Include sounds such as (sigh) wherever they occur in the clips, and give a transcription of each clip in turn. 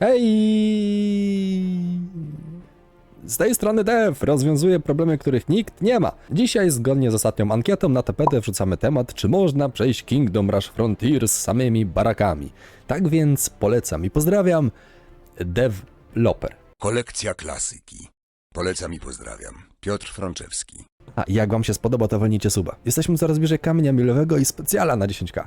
Hej! Z tej strony Dev rozwiązuje problemy, których nikt nie ma. Dzisiaj, zgodnie z ostatnią ankietą, na tapetę wrzucamy temat, czy można przejść Kingdom Rush Frontier z samymi barakami. Tak więc polecam i pozdrawiam Developer. Kolekcja klasyki. Polecam i pozdrawiam. Piotr Frączewski. A jak wam się spodoba, to walnijcie suba. Jesteśmy coraz bliżej kamienia milowego i specjala na 10k.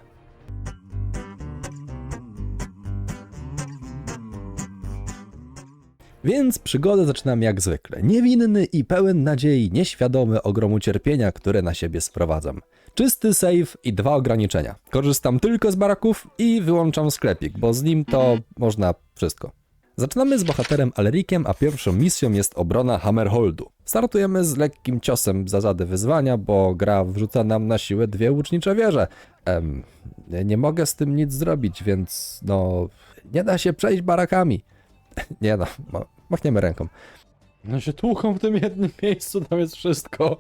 Więc przygodę zaczynam jak zwykle. Niewinny i pełen nadziei, nieświadomy ogromu cierpienia, które na siebie sprowadzam. Czysty save i dwa ograniczenia. Korzystam tylko z baraków i wyłączam sklepik, bo z nim to można wszystko. Zaczynamy z bohaterem Alerikiem, a pierwszą misją jest obrona Hammerholdu. Startujemy z lekkim ciosem zasady wyzwania, bo gra wrzuca nam na siłę dwie łucznicze wieże. Em, nie mogę z tym nic zrobić, więc no... Nie da się przejść barakami. (laughs) Nie no, machniemy ręką. No się tłuką w tym jednym miejscu, tam jest wszystko.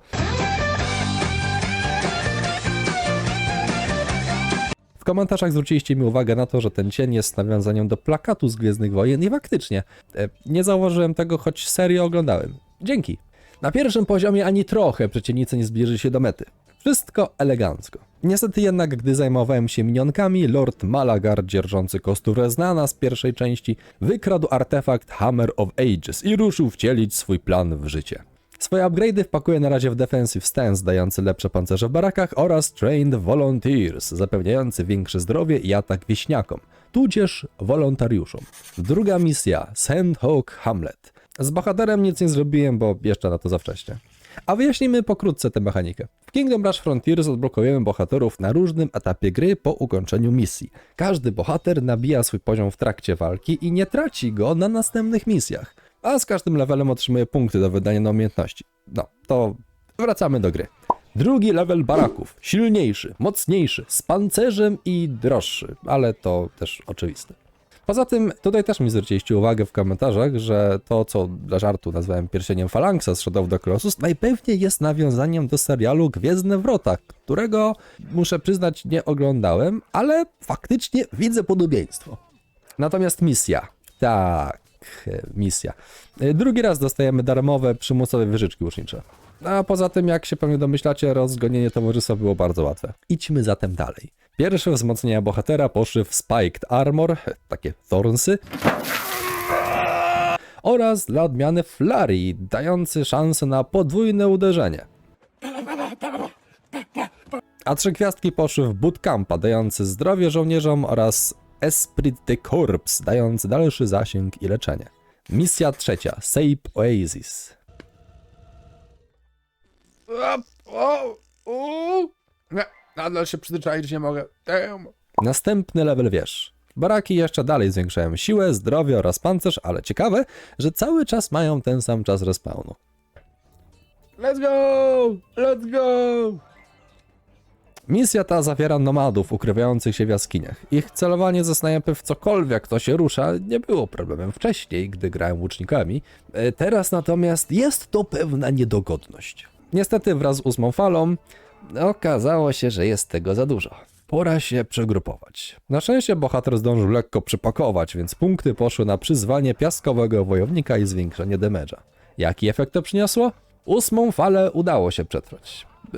W komentarzach zwróciliście mi uwagę na to, że ten cień jest nawiązaniem do plakatu z Gwiezdnych Wojen i faktycznie, e, nie zauważyłem tego, choć serię oglądałem. Dzięki. Na pierwszym poziomie ani trochę przeciwnicy nie zbliży się do mety. Wszystko elegancko. Niestety jednak, gdy zajmowałem się minionkami, Lord Malagar, dzierżący kosturę znana z pierwszej części, wykradł artefakt Hammer of Ages i ruszył wcielić swój plan w życie. Swoje upgrade'y wpakuję na razie w Defensive Stance, dający lepsze pancerze w barakach oraz Trained Volunteers, zapewniający większe zdrowie i atak wieśniakom, tudzież wolontariuszom. Druga misja, Sandhawk Hamlet. Z bohaterem nic nie zrobiłem, bo jeszcze na to za wcześnie. A wyjaśnijmy pokrótce tę mechanikę. W Kingdom Rush Frontiers odblokujemy bohaterów na różnym etapie gry po ukończeniu misji. Każdy bohater nabija swój poziom w trakcie walki i nie traci go na następnych misjach. A z każdym levelem otrzymuje punkty do wydania na umiejętności. No, to wracamy do gry. Drugi level baraków. Silniejszy, mocniejszy, z pancerzem i droższy, ale to też oczywiste. Poza tym, tutaj też mi zwróciliście uwagę w komentarzach, że to, co dla żartu nazwałem pierścieniem Phalanxa z Shadow of the Colossus, najpewniej jest nawiązaniem do serialu Gwiezdne Wrota, którego, muszę przyznać, nie oglądałem, ale faktycznie widzę podobieństwo. Natomiast misja. Tak, misja. Drugi raz dostajemy darmowe, przymusowe wyżyczki łucznicze. A poza tym, jak się pewnie domyślacie, rozgonienie towarzystwa było bardzo łatwe. Idźmy zatem dalej. Pierwsze wzmocnienia bohatera poszły w Spiked Armor, takie thornsy, oraz dla odmiany Flurry, dający szansę na podwójne uderzenie. A trzy gwiazdki poszły w Bootcampa, dający zdrowie żołnierzom oraz Esprit de Corps, dający dalszy zasięg i leczenie. Misja trzecia, Save Oasis. Nie, nadal się przyzwyczaić nie mogę. Damn. Następny level wież. Baraki jeszcze dalej zwiększają siłę, zdrowie oraz pancerz, ale ciekawe, że cały czas mają ten sam czas respawnu. Let's go! Let's go! Misja ta zawiera nomadów ukrywających się w jaskiniach. Ich celowanie ze snajpy w cokolwiek, kto się rusza, nie było problemem wcześniej, gdy grałem łucznikami. E, Teraz natomiast jest to pewna niedogodność. Niestety wraz z ósmą falą okazało się, że jest tego za dużo. Pora się przegrupować. Na szczęście bohater zdążył lekko przypakować, więc punkty poszły na przyzwanie piaskowego wojownika i zwiększenie damage'a. Jaki efekt to przyniosło? Ósmą falę udało się przetrwać. E,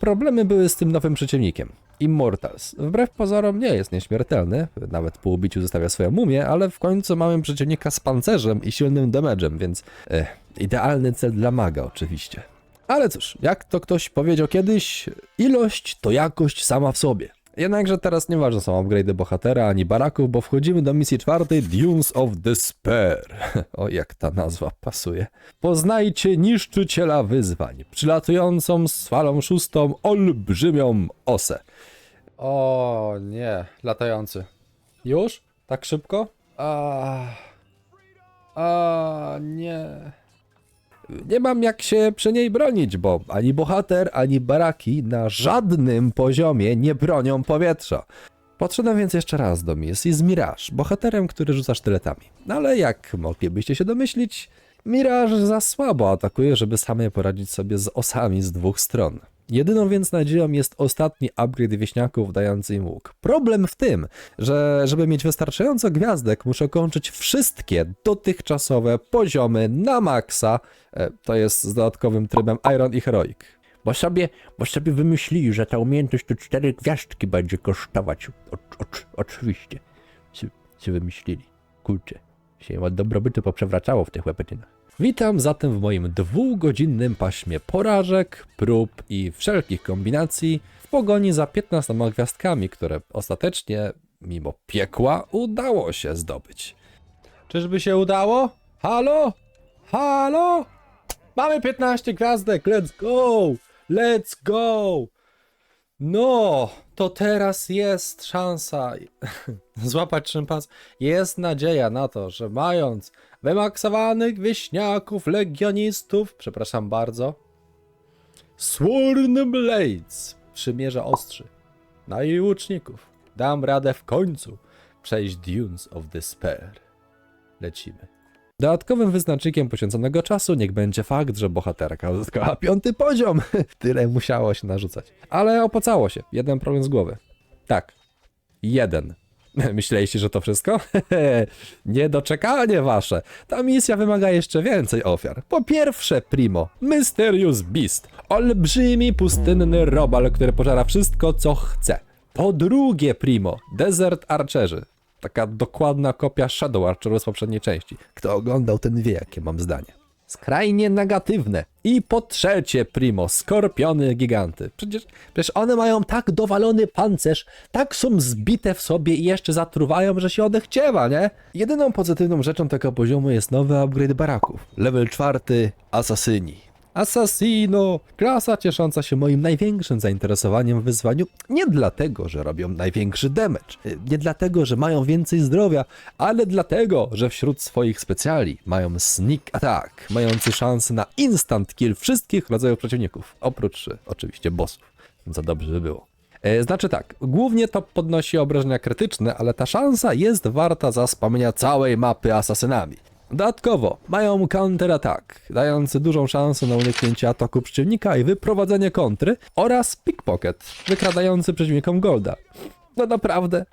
Problemy były z tym nowym przeciwnikiem. Immortals. Wbrew pozorom nie jest nieśmiertelny, nawet po ubiciu zostawia swoją mumię, ale w końcu mamy przeciwnika z pancerzem i silnym damage'em, więc eh, idealny cel dla maga oczywiście. Ale cóż, jak to ktoś powiedział kiedyś, ilość to jakość sama w sobie. Jednakże teraz nieważne są upgrade'y bohatera ani baraków, bo wchodzimy do misji czwartej Dunes of Despair. (laughs) O, jak ta nazwa pasuje. Poznajcie niszczyciela wyzwań, przylatującą z falą szóstą olbrzymią osę. O nie, latający. Już? Tak szybko? A, a nie. Nie mam jak się przy niej bronić, bo ani bohater, ani baraki na żadnym poziomie nie bronią powietrza. Podszedłem więc jeszcze raz do misji z Mirage, bohaterem, który rzuca sztyletami. No ale jak moglibyście się domyślić, Mirage za słabo atakuje, żeby samej poradzić sobie z osami z dwóch stron. Jedyną więc nadzieją jest ostatni upgrade wieśniaków dający im łuk. Problem w tym, że żeby mieć wystarczająco gwiazdek, muszę kończyć wszystkie dotychczasowe poziomy na maksa. E, To jest z dodatkowym trybem Iron i Heroic. Bo sobie, bo sobie wymyślili, że ta umiejętność to cztery gwiazdki będzie kosztować. O, o, oczywiście. Się wymyślili. Kurczę. Się od dobrobytu poprzewracało w tych łepetynach. Witam zatem w moim dwugodzinnym paśmie porażek, prób i wszelkich kombinacji w pogoni za 15 gwiazdkami, które ostatecznie, mimo piekła, udało się zdobyć. Czyżby się udało? Halo? Halo? Mamy 15 gwiazdek, let's go! Let's go! No, to teraz jest szansa (laughs) złapać szympans. Jest nadzieja na to, że mając wymaksowanych wieśniaków, legionistów, przepraszam bardzo, Sworn Blades, przymierza ostrzy, na jej łuczników, dam radę w końcu przejść Dunes of Despair. Lecimy. Dodatkowym wyznacznikiem poświęconego czasu niech będzie fakt, że bohaterka uzyskała piąty poziom. (laughs) Tyle musiało się narzucać. Ale opocało się. Jeden problem z głowy. Tak. Jeden. (laughs) Myśleliście, że to wszystko? (laughs) Niedoczekanie wasze. Ta misja wymaga jeszcze więcej ofiar. Po pierwsze, Primo, Mysterious Beast. Olbrzymi, pustynny robal, który pożera wszystko, co chce. Po drugie, Primo, Desert Archerzy. Taka dokładna kopia Shadow Archerów z poprzedniej części. Kto oglądał, ten wie, jakie mam zdanie. Skrajnie negatywne. I po trzecie, Primo, skorpiony giganty. Przecież, przecież one mają tak dowalony pancerz, tak są zbite w sobie i jeszcze zatruwają, że się odechciewa, nie? Jedyną pozytywną rzeczą tego poziomu jest nowy upgrade baraków. Level czwarty, asasyni. Assassino! Klasa ciesząca się moim największym zainteresowaniem w wyzwaniu nie dlatego, że robią największy damage, y, nie dlatego, że mają więcej zdrowia, ale dlatego, że wśród swoich specjali mają sneak attack, mający szansę na instant kill wszystkich rodzajów przeciwników, oprócz y, oczywiście bossów, co dobrze by było. E, Znaczy tak, głównie to podnosi obrażenia krytyczne, ale ta szansa jest warta zaspamienia całej mapy asasynami. Dodatkowo mają counter attack, dający dużą szansę na uniknięcie ataku przeciwnika i wyprowadzenie kontry oraz pickpocket, wykradający przeciwnikom golda. No naprawdę,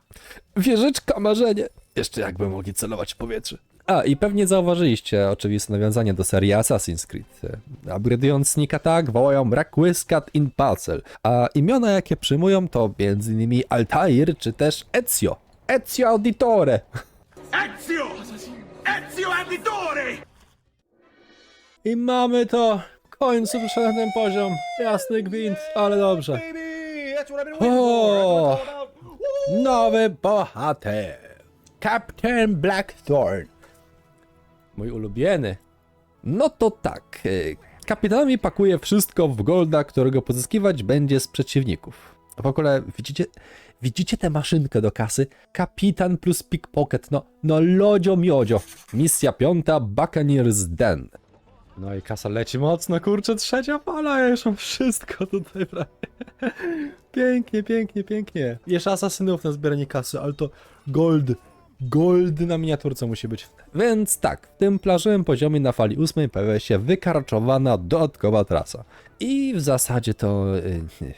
wieżyczka marzenie. Jeszcze jakby mogli celować w powietrze. A, i pewnie zauważyliście oczywiste nawiązanie do serii Assassin's Creed. Upgradując Sneak Attack wołają Requiescat in Parcel, a imiona jakie przyjmują to m.in. Altair czy też Ezio. Ezio Auditore. Ezio! Ezio Auditore! I mamy to. W końcu przyszedł ten poziom. Jasny gwint, ale dobrze. O, nowy bohater. Captain Blackthorn. Mój ulubiony. No to tak. y, Kapitanowi pakuje wszystko w golda, którego pozyskiwać będzie z przeciwników. W ogóle widzicie, widzicie tę maszynkę do kasy? Kapitan plus pickpocket. No, no lodzio miodzio. Misja piąta, Buccaneer's Den. No i kasa leci mocno, kurczę, trzecia fala, ja już mam wszystko tutaj prawie. Pięknie, pięknie, pięknie. Jeszcze asasynów na zbieranie kasy, ale to gold, gold na miniaturce musi być. Więc tak, w tym plażowym poziomie na fali ósmej pojawia się wykarczowana dodatkowa trasa. I w zasadzie to... y,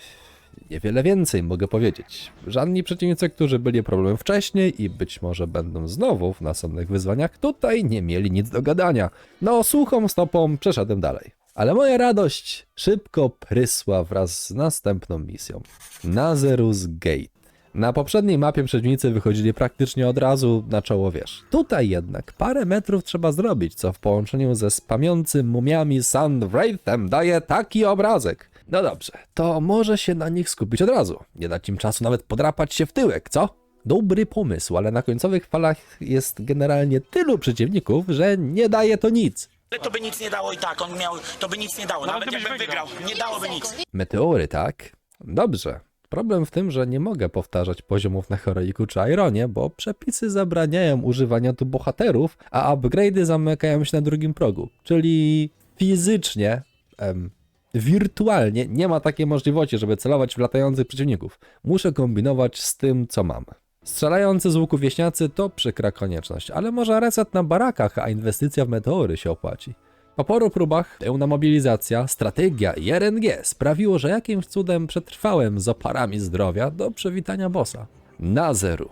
Niewiele więcej mogę powiedzieć. Żadni przeciwnicy, którzy byli problemem wcześniej i być może będą znowu w następnych wyzwaniach, tutaj nie mieli nic do gadania. No, suchą stopą przeszedłem dalej. Ale moja radość szybko prysła wraz z następną misją. Nazerus Gate. Na poprzedniej mapie przeciwnicy wychodzili praktycznie od razu na czoło wież. Tutaj jednak parę metrów trzeba zrobić, co w połączeniu ze spamiącym mumiami Sand Wraithem daje taki obrazek. No dobrze, to może się na nich skupić od razu. Nie dać im czasu nawet podrapać się w tyłek, co? Dobry pomysł, ale na końcowych falach jest generalnie tylu przeciwników, że nie daje to nic. Ale to by nic nie dało i tak, on miał, to by nic nie dało, nawet jakbym wygrał, nie dałoby nic. Meteory, tak? Dobrze. Problem w tym, że nie mogę powtarzać poziomów na Heroiku czy Ironie, bo przepisy zabraniają używania tu bohaterów, a upgrade'y zamykają się na drugim progu. Czyli fizycznie, em, wirtualnie nie ma takiej możliwości, żeby celować w latających przeciwników. Muszę kombinować z tym, co mam. Strzelający z łuku wieśniacy to przykra konieczność, ale może reset na barakach, a inwestycja w meteory się opłaci. Po paru próbach pełna mobilizacja, strategia i RNG sprawiło, że jakimś cudem przetrwałem z oparami zdrowia do przywitania bossa. Nazeru.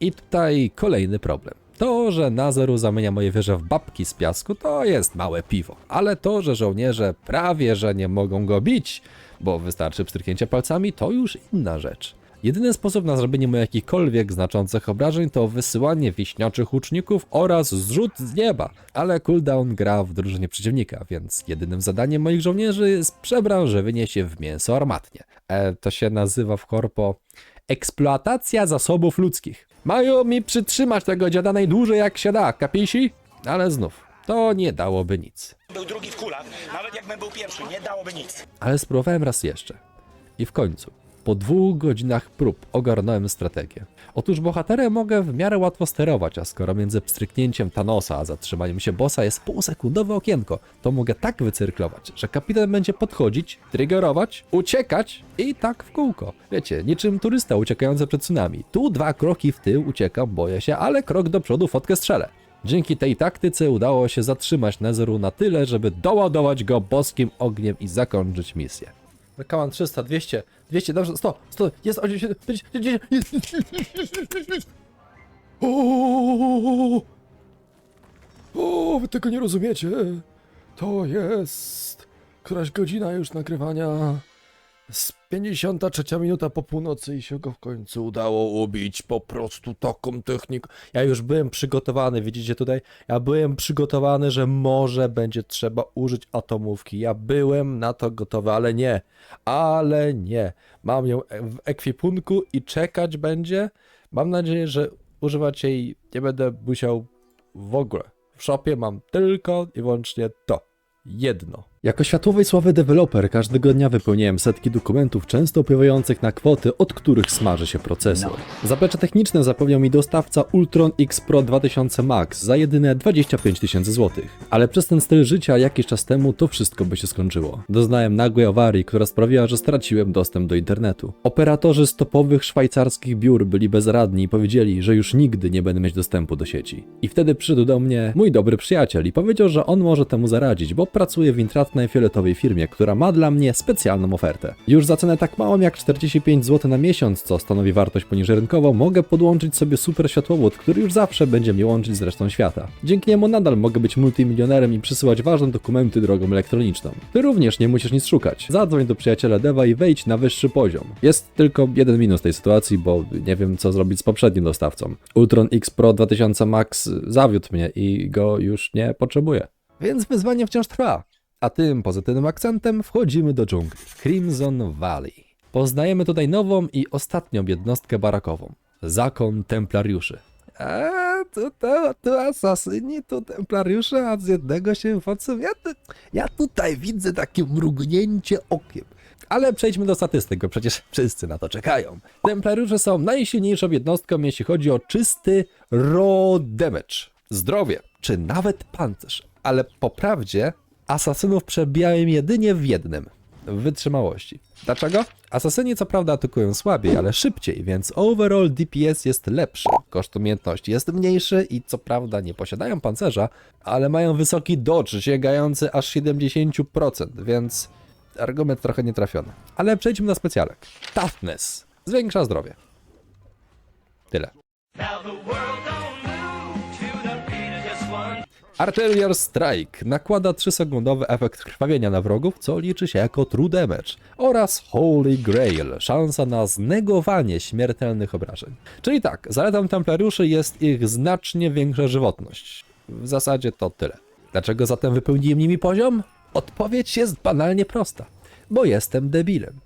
I tutaj kolejny problem. To, że Nazeru zamienia moje wieże w babki z piasku, to jest małe piwo. Ale to, że żołnierze prawie że nie mogą go bić, bo wystarczy pstryknięcie palcami, to już inna rzecz. Jedyny sposób na zrobienie mu jakichkolwiek znaczących obrażeń to wysyłanie wiśnioczych łuczników oraz zrzut z nieba. Ale cooldown gra w drużynie przeciwnika, więc jedynym zadaniem moich żołnierzy jest przebranżowienie się w mięso armatnie. E, to się nazywa w korpo eksploatacja zasobów ludzkich. Mają mi przytrzymać tego dziada najdłużej jak się da, kapisi? Ale znów, to nie dałoby nic. Był drugi w kulach, nawet jakbym był pierwszy, nie dałoby nic. Ale spróbowałem raz jeszcze. I w końcu, po dwóch godzinach prób, ogarnąłem strategię. Otóż bohaterem mogę w miarę łatwo sterować, a skoro między pstryknięciem Thanosa a zatrzymaniem się bossa jest półsekundowe okienko, to mogę tak wycyrklować, że kapitan będzie podchodzić, triggerować, uciekać i tak w kółko. Wiecie, niczym turysta uciekający przed tsunami. Tu dwa kroki w tył uciekam, boję się, ale krok do przodu fotkę strzelę. Dzięki tej taktyce udało się zatrzymać Nezeru na tyle, żeby doładować go boskim ogniem i zakończyć misję. Kaman 300, 200, 200, dobrze, 100, 100, jest 80, 50, jest, jest, jest. O, o, wy tego nie rozumiecie. To jest któraś godzina już nagrywania. Z 53 minuta po północy i się go w końcu udało ubić po prostu taką techniką. Ja już byłem przygotowany, widzicie tutaj? Ja byłem przygotowany, że może będzie trzeba użyć atomówki. Ja byłem na to gotowy, ale nie. Ale nie. Mam ją w ekwipunku i czekać będzie. Mam nadzieję, że używać jej nie będę musiał w ogóle. W shopie mam tylko i wyłącznie to. Jedno. Jako światowej sławy deweloper każdego dnia wypełniałem setki dokumentów, często opływających na kwoty, od których smaży się procesor. Zaplecze techniczne zapewniał mi dostawca Ultron X Pro 2000 Max za jedyne 25 tysięcy złotych. Ale przez ten styl życia jakiś czas temu to wszystko by się skończyło. Doznałem nagłej awarii, która sprawiła, że straciłem dostęp do internetu. Operatorzy z topowych szwajcarskich biur byli bezradni i powiedzieli, że już nigdy nie będę mieć dostępu do sieci. I wtedy przyszedł do mnie mój dobry przyjaciel i powiedział, że on może temu zaradzić, bo pracuje w intratnej fioletowej firmie, która ma dla mnie specjalną ofertę. Już za cenę tak małą jak 45 zł na miesiąc, co stanowi wartość poniżej rynkową, mogę podłączyć sobie super światłowód, który już zawsze będzie mnie łączyć z resztą świata. Dzięki niemu nadal mogę być multimilionerem i przysyłać ważne dokumenty drogą elektroniczną. Ty również nie musisz nic szukać. Zadzwoń do przyjaciela Deva i wejdź na wyższy poziom. Jest tylko jeden minus tej sytuacji, bo nie wiem co zrobić z poprzednim dostawcą. Ultron X Pro 2000 Max zawiódł mnie i go już nie potrzebuję. Więc wyzwanie wciąż trwa. A tym pozytywnym akcentem wchodzimy do dżungli. Crimson Valley. Poznajemy tutaj nową i ostatnią jednostkę barakową. Zakon Templariuszy. Eee, tu, tu, tu asasyni, tu templariusze, a z jednego się wywodzą. Ja, ja tutaj widzę takie mrugnięcie okiem. Ale przejdźmy do statystyk, bo przecież wszyscy na to czekają. Templariusze są najsilniejszą jednostką, jeśli chodzi o czysty raw damage. Zdrowie, czy nawet pancerz. Ale po prawdzie asasynów przebijałem jedynie w jednym. W wytrzymałości. Dlaczego? Asasyni co prawda atakują słabiej, ale szybciej, więc overall DPS jest lepszy. Koszt umiejętności jest mniejszy i co prawda nie posiadają pancerza, ale mają wysoki dodge sięgający aż 70%, więc argument trochę nietrafiony. Ale przejdźmy do specjalek. Toughness. Zwiększa zdrowie. Tyle. Arterial Strike nakłada 3-sekundowy efekt krwawienia na wrogów, co liczy się jako true damage. Oraz Holy Grail, szansa na znegowanie śmiertelnych obrażeń. Czyli tak, zaletą templariuszy jest ich znacznie większa żywotność. W zasadzie to tyle. Dlaczego zatem wypełniłem nimi poziom? Odpowiedź jest banalnie prosta. Bo jestem debilem.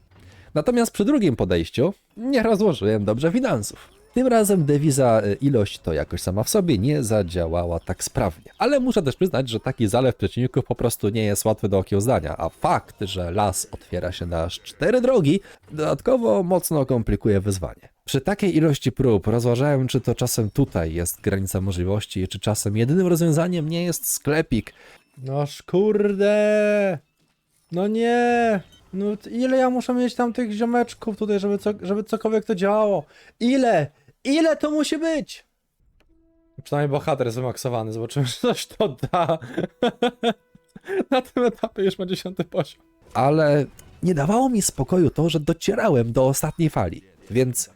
Natomiast przy drugim podejściu nie rozłożyłem dobrze finansów. Tym razem dewiza y, ilość to jakoś sama w sobie nie zadziałała tak sprawnie. Ale muszę też przyznać, że taki zalew przeciwników po prostu nie jest łatwy do okiełznania, a fakt, że las otwiera się na aż cztery drogi, dodatkowo mocno komplikuje wyzwanie. Przy takiej ilości prób rozważałem, czy to czasem tutaj jest granica możliwości, czy czasem jedynym rozwiązaniem nie jest sklepik. Noż kurde! No nie! No ile ja muszę mieć tam tych ziomeczków tutaj, żeby, co, żeby cokolwiek to działało? Ile? Ile to musi być? Przynajmniej bohater jest wymaksowany, zobaczymy, (laughs) czy coś to da. (laughs) Na tym etapie już ma dziesiąty poziom. Ale nie dawało mi spokoju to, że docierałem do ostatniej fali. Więc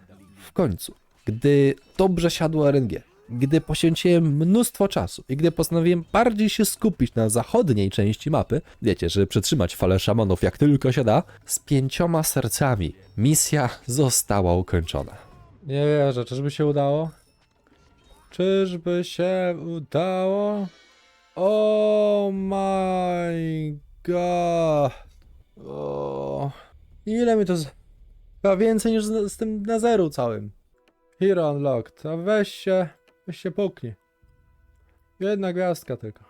w końcu, gdy dobrze siadło RNG, gdy poświęciłem mnóstwo czasu i gdy postanowiłem bardziej się skupić na zachodniej części mapy, wiecie, żeby przetrzymać falę szamanów jak tylko się da, z pięcioma sercami misja została ukończona. Nie wierzę, czyżby się udało? Czyżby się udało? Oh my god. O, ile mi to z... Chyba więcej niż z, z tym na zeru całym. Hero unlocked. A weź się, weź się puknij. Jedna gwiazdka tylko.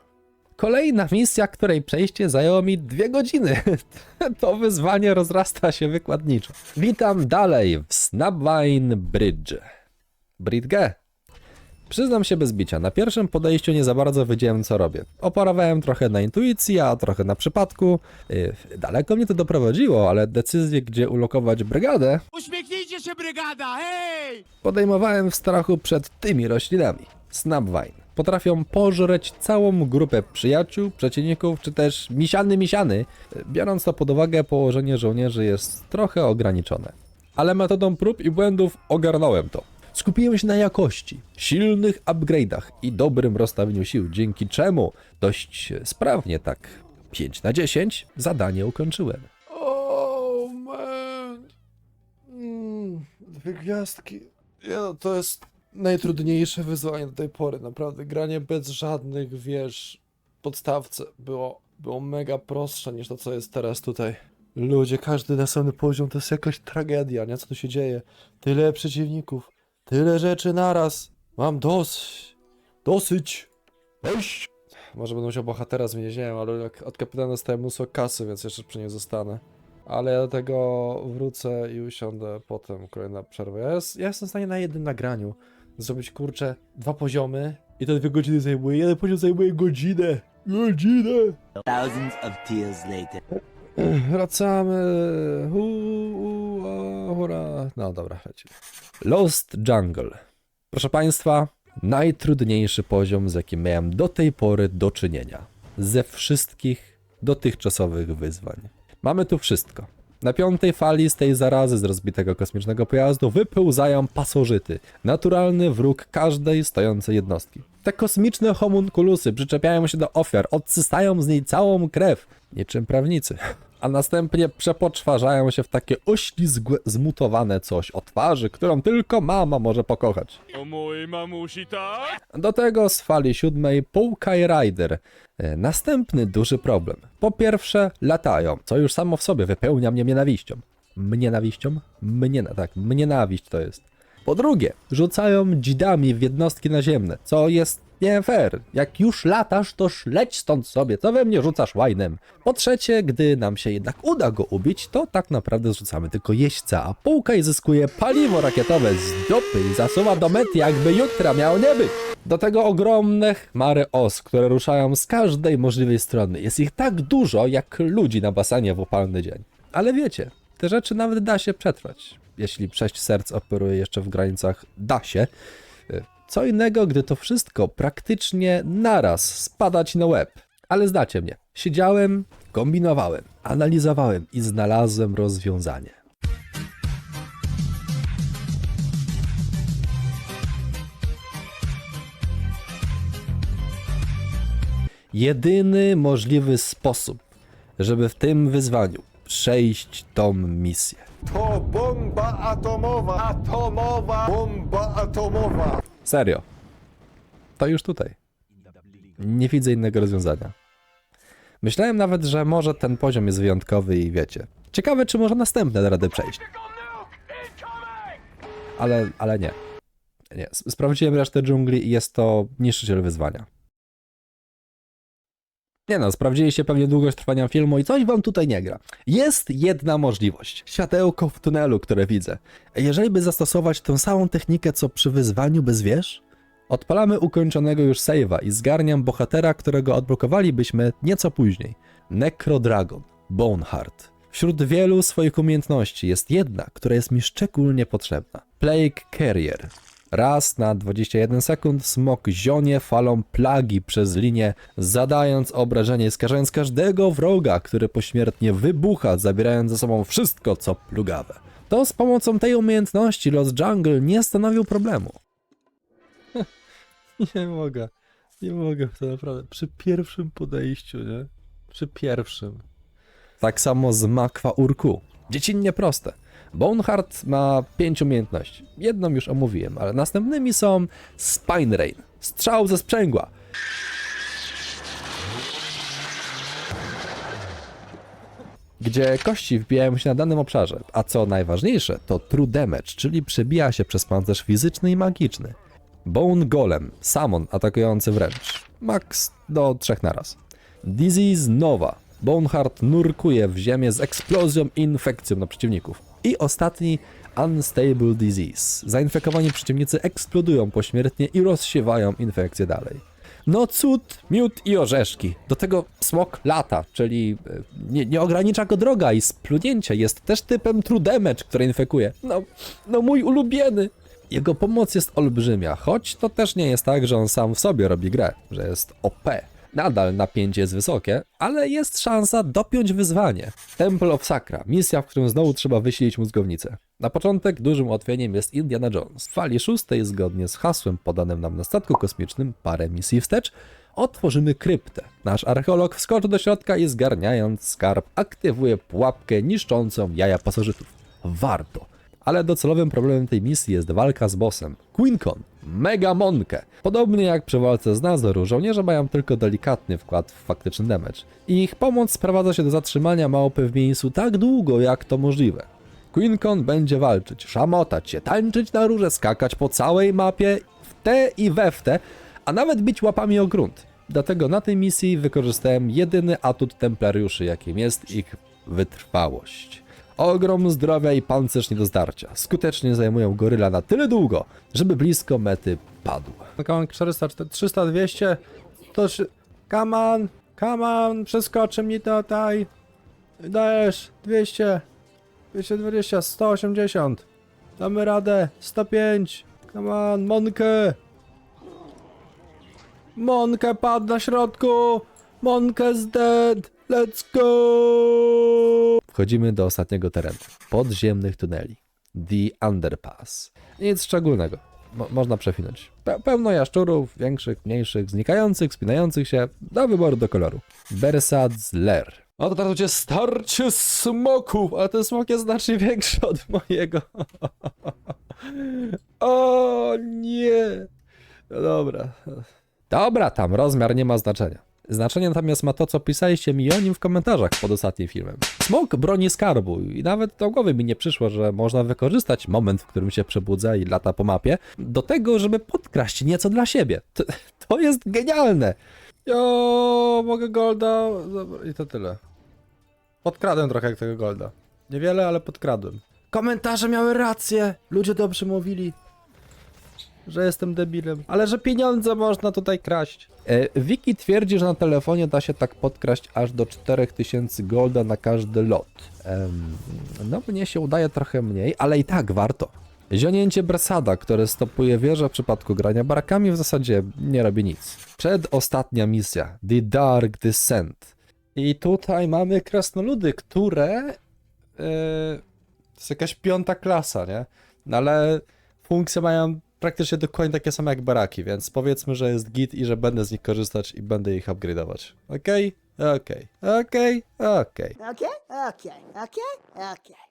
Kolejna misja, której przejście zajęło mi dwie godziny. (laughs) To wyzwanie rozrasta się wykładniczo. Witam dalej w Snapvine Bridge. Bridge. Przyznam się bez bicia, na pierwszym podejściu nie za bardzo wiedziałem co robię. Oparowałem trochę na intuicji, a trochę na przypadku. Yy, daleko mnie to doprowadziło, ale decyzję, gdzie ulokować brygadę, Uśmiechnijcie się, brygada, hej! podejmowałem w strachu przed tymi roślinami. Snapvine. Potrafią pożreć całą grupę przyjaciół, przeciwników, czy też misiany misiany, biorąc to pod uwagę położenie żołnierzy jest trochę ograniczone. Ale metodą prób i błędów ogarnąłem to. Skupiłem się na jakości, silnych upgrade'ach i dobrym rozstawieniu sił, dzięki czemu dość sprawnie, tak 5 na 10, zadanie ukończyłem. Oh man. Mm, dwie gwiazdki. Nie no, to jest najtrudniejsze wyzwanie do tej pory, naprawdę. Granie bez żadnych, wiesz, podstawce było, było mega prostsze niż to, co jest teraz tutaj. Ludzie, każdy następny poziom to jest jakaś tragedia, nie? Co tu się dzieje? Tyle przeciwników, tyle rzeczy naraz. Mam dosyć. Dosyć. Weź. Może będę musiał bohatera zmienić, nie wiem, ale od kapitana dostałem mnóstwo kasy, więc jeszcze przy niej zostanę. Ale ja do tego wrócę i usiądę potem, kolejna przerwa. Ja, jest, ja jestem w stanie na jednym nagraniu zrobić, kurczę, dwa poziomy i to dwie godziny zajmuje. Jeden poziom zajmuje godzinę. Godzinę! Thousands of tears later. Wracamy. Uu, a, hurra. No dobra, lecimy. Lost Jungle. Proszę Państwa, najtrudniejszy poziom, z jakim miałem do tej pory do czynienia. Ze wszystkich dotychczasowych wyzwań. Mamy tu wszystko. Na piątej fali z tej zarazy z rozbitego kosmicznego pojazdu wypełzają pasożyty, naturalny wróg każdej stojącej jednostki. Te kosmiczne homunculusy przyczepiają się do ofiar, odsysają z niej całą krew, niczym prawnicy. (laughs) A następnie przepoczwarzają się w takie oślizgłe, zmutowane coś o twarzy, którą tylko mama może pokochać. O mojej mamusi, tak? Do tego z fali siódmej Poukai Rider. E, Następny duży problem. Po pierwsze, latają, co już samo w sobie wypełnia mnie nienawiścią. Mnienawiścią? Mnie, tak, mnienawiść to jest. Po drugie, rzucają dzidami w jednostki naziemne, co jest nie fair. Jak już latasz, to leć stąd sobie, co we mnie rzucasz łajnem. Po trzecie, gdy nam się jednak uda go ubić, to tak naprawdę zrzucamy tylko jeźdźca, a Poukai zyskuje paliwo rakietowe z dupy i zasuwa do mety, jakby jutra miało nie być. Do tego ogromne chmary os, które ruszają z każdej możliwej strony. Jest ich tak dużo, jak ludzi na basenie w upalny dzień. Ale wiecie, te rzeczy nawet da się przetrwać. Jeśli sześć serc operuje jeszcze w granicach da się. Co innego, gdy to wszystko praktycznie naraz spada ci na łeb. Ale znacie mnie. Siedziałem, kombinowałem, analizowałem i znalazłem rozwiązanie. Jedyny możliwy sposób, żeby w tym wyzwaniu przejść tą misję. To bomba atomowa! Atomowa! Bomba atomowa! Serio. To już tutaj. Nie widzę innego rozwiązania. Myślałem nawet, że może ten poziom jest wyjątkowy i wiecie. Ciekawe, czy może następne da radę przejść. Ale, ale nie. Nie. Sprawdziłem resztę dżungli i jest to niszczyciel wyzwania. Nie no, sprawdziliście pewnie długość trwania filmu i coś wam tutaj nie gra. Jest jedna możliwość. Światełko w tunelu, które widzę. Jeżeli by zastosować tę samą technikę, co przy wyzwaniu bez wież, odpalamy ukończonego już save'a i zgarniam bohatera, którego odblokowalibyśmy nieco później. Necro Dragon, Boneheart. Wśród wielu swoich umiejętności jest jedna, która jest mi szczególnie potrzebna. Plague Carrier. Raz na 21 sekund smok zionie falą plagi przez linię, zadając obrażenie i skażając każdego wroga, który pośmiertnie wybucha, zabierając ze sobą wszystko, co plugawe. To z pomocą tej umiejętności Los Jungle nie stanowił problemu. (laughs) nie mogę. Nie mogę to naprawdę. Przy pierwszym podejściu, nie? Przy pierwszym. Tak samo z Makwa Urku. Dziecinnie proste. Boneheart ma pięć umiejętności. Jedną już omówiłem, ale następnymi są Spine Rain, strzał ze sprzęgła. Gdzie kości wbijają się na danym obszarze, a co najważniejsze, to True Damage, czyli przebija się przez pancerz fizyczny i magiczny. Bone Golem, Samon atakujący wręcz. Max do trzech naraz. Disease Nova. Boneheart nurkuje w ziemię z eksplozją i infekcją na przeciwników. I ostatni Unstable Disease. Zainfekowani przeciwnicy eksplodują pośmiertnie i rozsiewają infekcję dalej. No cud, miód i orzeszki. Do tego smok lata, czyli e, nie, nie ogranicza go droga i splunięcie jest też typem true damage, który infekuje. No, no mój ulubiony. Jego pomoc jest olbrzymia, choć to też nie jest tak, że on sam w sobie robi grę, że jest OP. Nadal napięcie jest wysokie, ale jest szansa dopiąć wyzwanie. Temple of Sakra, misja, w którym znowu trzeba wysilić mózgownicę. Na początek dużym ułatwieniem jest Indiana Jones. W fali szóstej, zgodnie z hasłem podanym nam na statku kosmicznym, parę misji wstecz, otworzymy kryptę. Nasz archeolog wskoczy do środka i zgarniając skarb, aktywuje pułapkę niszczącą jaja pasożytów. Warto ale docelowym problemem tej misji jest walka z bossem. Quincon, Mega Monkę. Podobnie jak przy walce z Nazoru, żołnierze mają tylko delikatny wkład w faktyczny damage. Ich pomoc sprowadza się do zatrzymania małpy w miejscu tak długo, jak to możliwe. Quincon będzie walczyć, szamotać się, tańczyć na rurze, skakać po całej mapie, w te i we w te, a nawet bić łapami o grunt. Dlatego na tej misji wykorzystałem jedyny atut templariuszy, jakim jest ich wytrwałość. Ogrom zdrowia i pancerz nie do zdarcia. Skutecznie zajmują goryla na tyle długo, żeby blisko mety padł. Come on, 400, 300, 200, to. Come on, come on, przeskoczy mi tutaj. Dajesz, 200, 220, 180. Damy radę, 105. Come on, Monkę. Monkę padł na środku. Monkę dead. Let's go! Wchodzimy do ostatniego terenu. Podziemnych tuneli. The Underpass. Nic szczególnego. Mo można przewinąć. Pe pełno jaszczurów, większych, mniejszych, znikających, spinających się, do wyboru do koloru. Bersad's Lair. O, to teraz będzie starcie smoków, ale ten smok jest znacznie większy od mojego. (laughs) o nie! No dobra. Dobra, tam rozmiar nie ma znaczenia. Znaczenie natomiast ma to, co pisaliście mi o nim w komentarzach pod ostatnim filmem. Smok broni skarbu i nawet do głowy mi nie przyszło, że można wykorzystać moment, w którym się przebudza i lata po mapie, do tego, żeby podkraść nieco dla siebie. To, to jest genialne! Jo, mogę golda... Dobra, I to tyle. Podkradłem trochę jak tego golda. Niewiele, ale podkradłem. Komentarze miały rację! Ludzie dobrze mówili że jestem debilem, ale że pieniądze można tutaj kraść. E, Wiki twierdzi, że na telefonie da się tak podkraść aż do 4000 golda na każdy lot. No mnie się udaje trochę mniej, ale i tak warto. Zionięcie Bresada, które stopuje wieżę w przypadku grania barakami w zasadzie nie robi nic. Przedostatnia misja, The Dark Descent. I tutaj mamy krasnoludy, które... E, to jest jakaś piąta klasa, nie? No ale funkcje mają praktycznie dokładnie takie same jak baraki, więc powiedzmy, że jest git i że będę z nich korzystać i będę ich upgrade'ować. Okej? Okej. Okej? Okej. Okay, okay, okay, okay.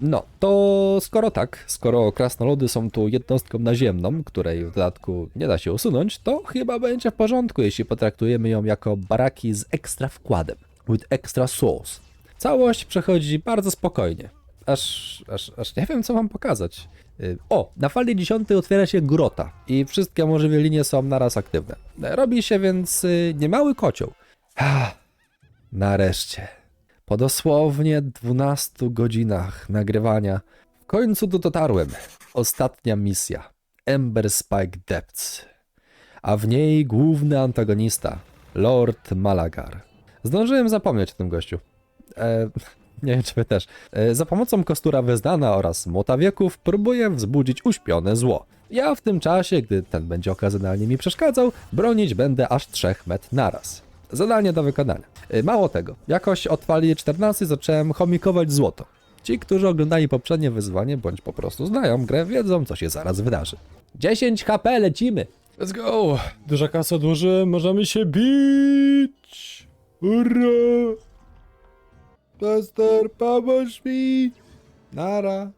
No, to skoro tak, skoro krasnoludy są tu jednostką naziemną, której w dodatku nie da się usunąć, to chyba będzie w porządku, jeśli potraktujemy ją jako baraki z ekstra wkładem, with extra sauce. Całość przechodzi bardzo spokojnie. Aż, aż, aż nie wiem, co wam pokazać. O, na fali 10 otwiera się grota i wszystkie możliwe linie są naraz aktywne. Robi się więc y, niemały kocioł. Ah, nareszcie. Po dosłownie 12 godzinach nagrywania w końcu tu dotarłem. Ostatnia misja. Ember Spike Depths. A w niej główny antagonista, Lord Malagar. Zdążyłem zapomnieć o tym gościu. E, nie wiem, czy wy też. E, za pomocą kostura Wezdana oraz Młota Wieków próbuje wzbudzić uśpione zło. Ja w tym czasie, gdy ten będzie okazjonalnie mi przeszkadzał, bronić będę aż 3 met naraz. Zadanie do wykonania. Y, Mało tego, jakoś od fali 14 zacząłem chomikować złoto. Ci, którzy oglądali poprzednie wyzwanie, bądź po prostu znają grę, wiedzą, co się zaraz wydarzy. 10 HP, lecimy! Let's go! Duża kasa dłuży, możemy się bić! Hurra! Buster, pomóż mi! Nara.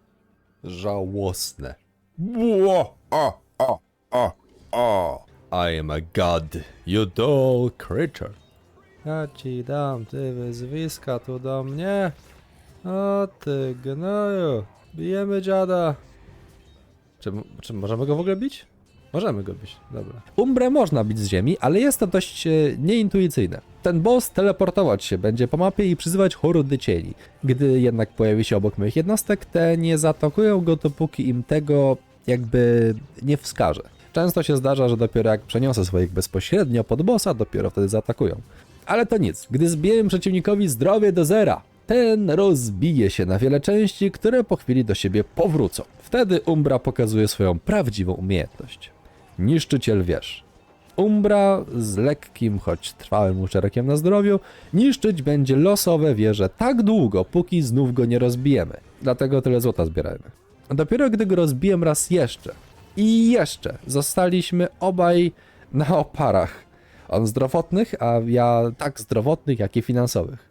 Żałosne. Ło, o, o, o, o. I am a god, you dull creature. Ja ci dam ty wyzwiska tu do mnie. O ty gnoju. Bijemy dziada. Czy, czy możemy go w ogóle bić? Możemy go bić, dobra. Umbrę można bić z ziemi, ale jest to dość e, nieintuicyjne. Ten boss teleportować się będzie po mapie i przyzywać hordy cieni. Gdy jednak pojawi się obok moich jednostek, te nie zaatakują go, dopóki im tego jakby nie wskaże. Często się zdarza, że dopiero jak przeniosę swoich bezpośrednio pod bossa, dopiero wtedy zaatakują. Ale to nic, gdy zbiję przeciwnikowi zdrowie do zera, ten rozbije się na wiele części, które po chwili do siebie powrócą. Wtedy Umbra pokazuje swoją prawdziwą umiejętność. Niszczyciel wież. Umbra z lekkim, choć trwałym uszczerekiem na zdrowiu niszczyć będzie losowe wieże tak długo, póki znów go nie rozbijemy. Dlatego tyle złota zbierajmy. Dopiero gdy go rozbiję raz jeszcze i jeszcze zostaliśmy obaj na oparach. On zdrowotnych, a ja tak zdrowotnych, jak i finansowych.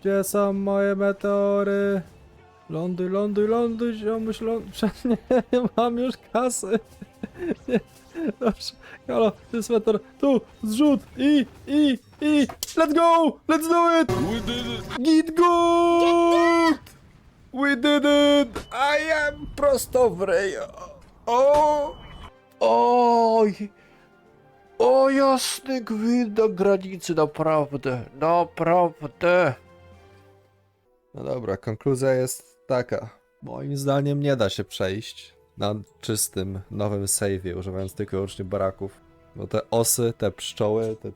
Gdzie są moje meteory? Ląduj, ląduj, ląduj, ziomuś, ląduj. (laughs) Nie, mam już kasy. (laughs) Dobrze. Halo, ten sweter, tu, zrzut i, i, i, let's go, let's do it! We did it! Git good! We did it! I am prosto w ryjo. O! Oj! O jasny gwint na granicy, naprawdę, naprawdę. No dobra, konkluzja jest taka. Moim zdaniem nie da się przejść na czystym, nowym save'ie, używając tylko i wyłącznie baraków. Bo te osy, te pszczoły, te,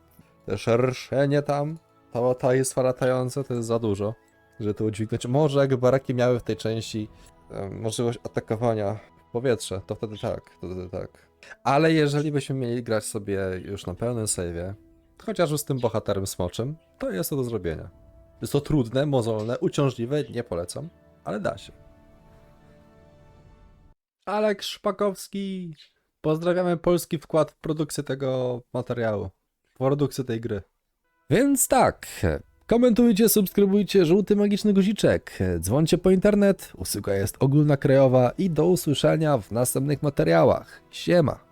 te szerszenie tam, ta łata jest latające, to jest za dużo, żeby to udźwignąć. Może jakby baraki miały w tej części em, możliwość atakowania w powietrze, to wtedy tak, to wtedy tak. Ale jeżeli byśmy mieli grać sobie już na pełnym save'ie, chociażby z tym bohaterem smoczym, to jest to do zrobienia. Jest to trudne, mozolne, uciążliwe, nie polecam, ale da się. Alek Szpakowski. Pozdrawiamy polski wkład w produkcję tego materiału, w produkcję tej gry. Więc tak, komentujcie, subskrybujcie, żółty magiczny guziczek, dzwońcie po internet, usługa jest ogólna krajowa i do usłyszenia w następnych materiałach. Siema!